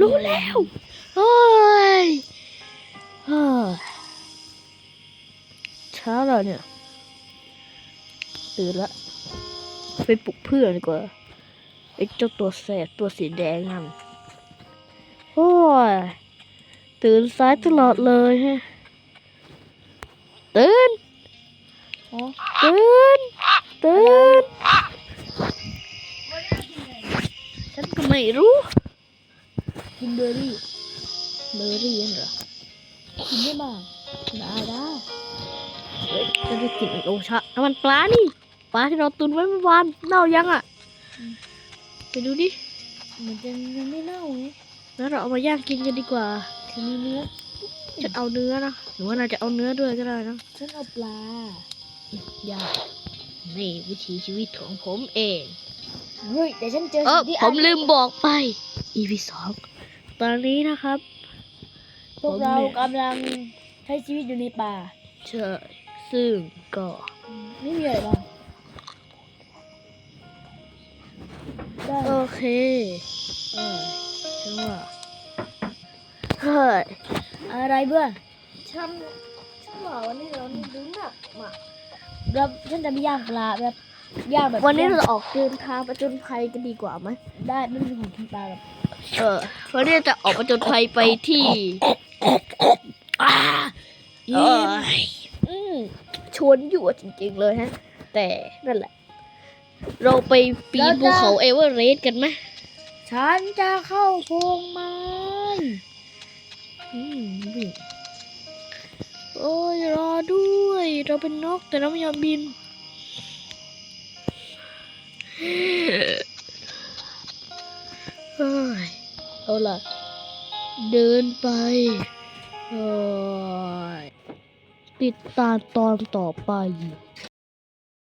รู้แล้วเฮ้ยเฮ้ยเช้าแล้วเนี่ยตื่นละไปปลุกเพื่อนดีกว่าไอ้เจ้าตัวแสบตัวสีแดงนั่นโอ้ยตื่นสายตลอดเลยฮะตื่นอ๋อตื่นตื่นฉันก็ไม่รู้ กินเบอร์รี่ เบอร์รี่นั่นเหรอ กินได้บ้างได้ได้เฮ้ยจะได้กลิ่นโอชะน้ำมันปลานี่ ปลาที่เราตุนไว้เมื่อวานเน่ายังอะ ไปดูดิ เหมือนจะยังไม่เน่าไงแล้วเราเอามาย่างกินกันดีกว่าทีนี้เนื้อฉันเอาเนื้อนะหรือว่าน่าจะเอาเนื้อด้วยก็ได้นะฉันเอาปลาอย่านี่วิถีชีวิตของผมเอง เฮ้ยแต่ฉันเจอเออสิ่งที่ผมลืมบอกไป EP สอง ตอนนี้นะครับ พวกเราผมเนี่ยกำลังใช้ชีวิตอยู่ในป่าเช่ซึ่งก็ไม่มีอะไรบ้างได้โอเคเออฉันว่าเฮ้ยอะไรเพื่อนฉันฉันว่าวันนี้เรานี่ดูหนักมากเราฉันจะไปย่างปลาแบบย่างแบบวันนี้เราย่งจะออกเดินทางประจนภัยกันดีกว่าไหมได้ไม่มีของกินปลาแบบ เออวันนี้จะออกประจนภัยไปที่อ่าเอ้ยอืมชวนอยู่จริงๆเลยฮะ แต่นั่นแหละ เราไปปีนภูเขาเอเวอเรสต์กันไหมฉันจะเข้าโพรงไม้อืมวิ่งโอ้ยรอด้วย เราเป็นนกแต่เราไม่ยอมบิน ล่ะ เดินไปติดตามตอนต่อไป